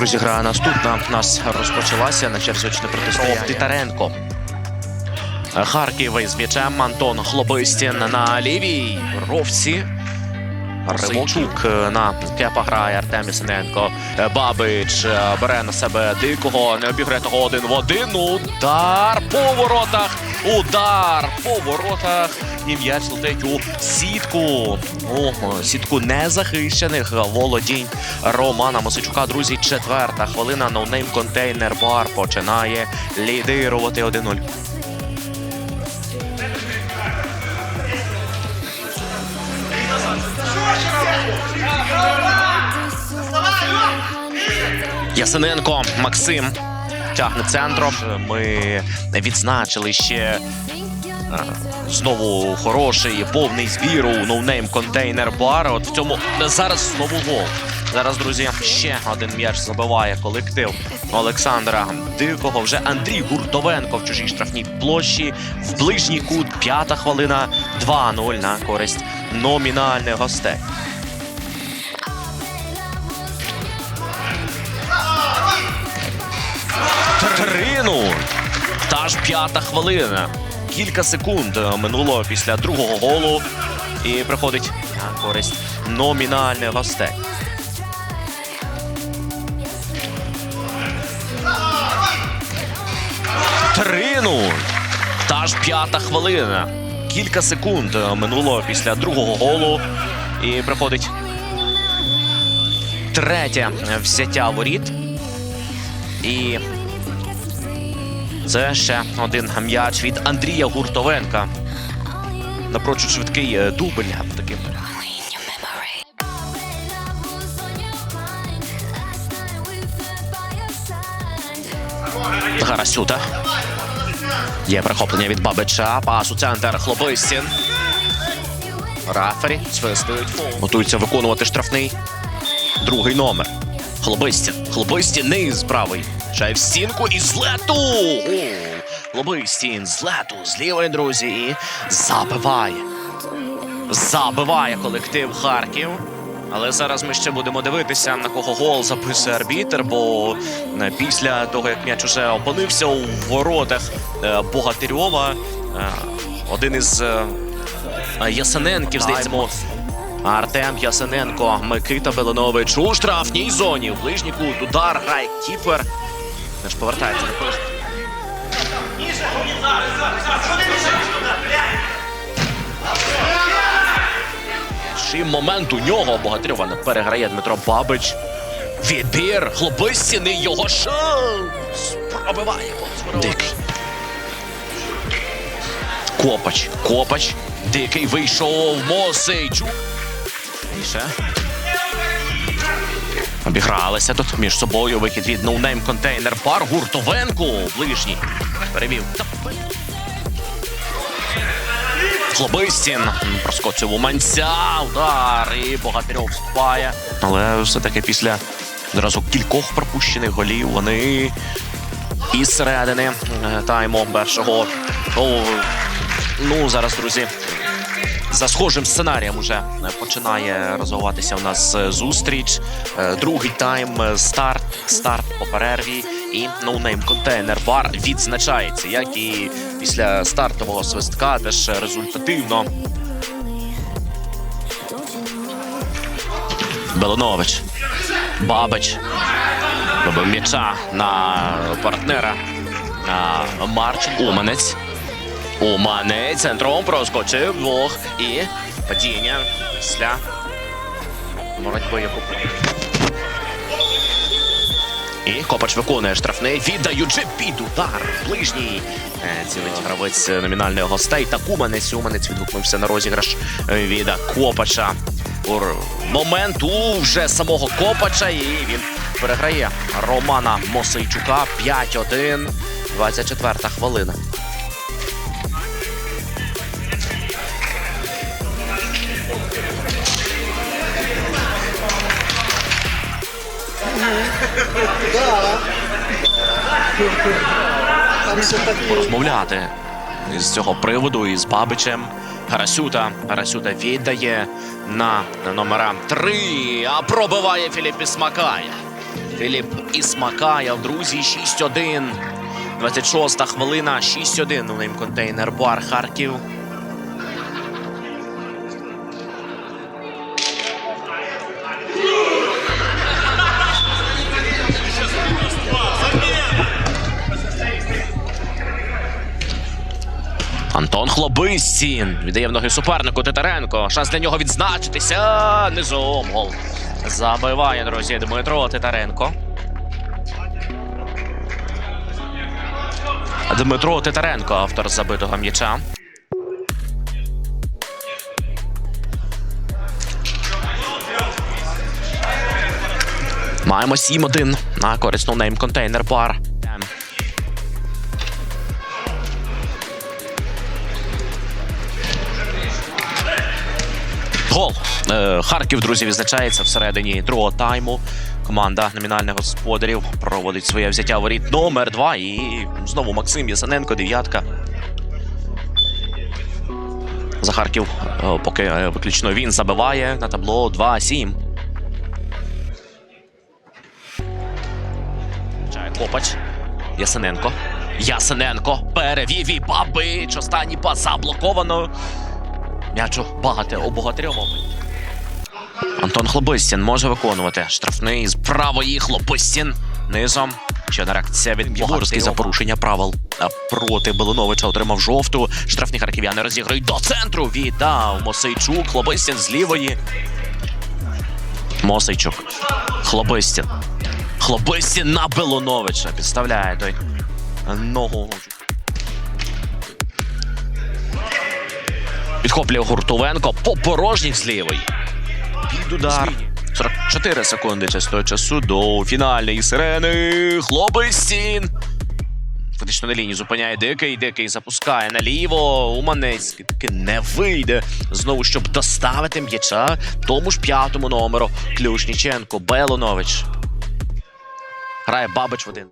Друзі, гра наступна в нас розпочалася на черзі очне протистояння. Титаренко. Харків із м'ячем Антон Хлобистін на лівій ровці. Римочук на кепа грає Артем Ясененко. Бабич е, бере на себе дикого, не обіграє того один в один. Удар по воротах. Удар по воротах. І м'яч летить у сітку. О, сітку незахищених володінь Романа Мосичука. Друзі, четверта хвилина. Ноунейм контейнер бар починає лідирувати 1-0. Ясененко Максим тягне центром. Ми відзначили ще е, знову хороший повний збір у ноунейм контейнер бар. От в цьому зараз знову гол. Зараз, друзі, ще один м'яч забиває колектив Олександра Дикого. Вже Андрій Гуртовенко в чужій штрафній площі. В ближній кут п'ята хвилина 2-0 на користь номінальних гостей. Та ж п'ята хвилина. Кілька секунд е, минуло після другого голу. І приходить на користь номінальних гостей. Трину. Та ж п'ята хвилина. Кілька секунд е, минуло після другого голу. І приходить третє взяття воріт. І це ще один м'яч від Андрія Гуртовенка. Напрочуд швидкий е, дубль таким. Гарасюта. Є перехоплення від Бабича. Пас у центр Хлобистін. Рафері свистують. Готується виконувати штрафний. Другий номер. Хлобистін. Хлобистін низ правий. Чай в стінку і з лету. Хлобистін з лету. З лівої, друзі. І забиває. Забиває колектив Харків. Але зараз ми ще будемо дивитися, на кого гол записує арбітер, бо е, після того, як м'яч уже опинився у воротах е, Богатирьова, е, один із Ясененків, здається, Артем Ясененко, Микита Белонович у штрафній зоні. В ближній кут удар грає Кіпер. Не ж повертається. Ще момент у нього Богатирьова переграє Дмитро Бабич. Відбір Хлобистіни його шанс. Пробиває Дикий. Копач. Копач. Дикий вийшов. Мосейчук. І. Обігралися тут між собою вихід від ноунейм контейнер бар Гуртовенко. Ближній. Перевів. Хлобистін проскочив у манця. Удар. І Богатирьов вступає. Але все-таки після одразу кількох пропущених голів вони із середини е, тайму першого. Ну, зараз, друзі. За схожим сценарієм уже починає розвиватися у нас е, зустріч. Е, Другий тайм, е, старт, старт по перерві. І ноунейм контейнер бар відзначається, як і після стартового свистка, теж результативно. Белонович. Бабич. М'яча на партнера. На Марчин. Уманець. Уманець центром проскочив двох і падіння після боротьби яку. І Копач виконує штрафний, віддаючи під удар. Ближній Е, цілить гравець номінальних гостей. Та Куманець. Уманець відгукнувся на розіграш від Копача. У моменту вже самого Копача. І він переграє Романа Мосейчука. 5-1. 24 хвилина. Розмовляти з цього приводу із Бабичем. Гарасюта. Гарасюта віддає на номера 3, а пробиває Філіп Ісмакая. Філіп Ісмакаєв, друзі, 6-1. 26 хвилина, 6-1 у ним контейнер Бар Харків. Антон Хлобистін віддає в ноги супернику Титаренко. Шанс для нього відзначитися. Низом гол. Забиває, друзі, Дмитро Титаренко. Дмитро Титаренко, автор забитого м'яча. Маємо 7-1 на користь нейм контейнер бар. Гол. Е, Харків, друзі, відзначається всередині другого тайму. Команда номінальних господарів проводить своє взяття воріт номер 2 І знову Максим Ясененко, дев'ятка. За Харків, е, поки е, виключно він забиває на табло 2-7. Чає Копач. Ясененко. Ясененко. Перевів і Бабич. Останній пас заблоковано. М'ячу багате у Богатирьова. Антон Хлобистін може виконувати штрафний з правої Хлобистін. Низом. Ще одна реакція від Богатирський за порушення правил. Проти Белоновича отримав жовту. Штрафні харків'яни розіграють до центру. Віддав Мосейчук. Хлобистін з лівої. Мосейчук. Хлобистін. Хлобистін на Белоновича. Підставляє той ногу. Підхоплює Гуртовенко по порожніх з лівої. Під удар. 44 секунди чистого часу до фінальної сирени. Хлобистін. Фактично на лінії зупиняє Дикий. Дикий запускає наліво. Уманецький таки не вийде. Знову, щоб доставити м'яча тому ж п'ятому номеру. Ключніченко. Белонович. Грає Бабич в один.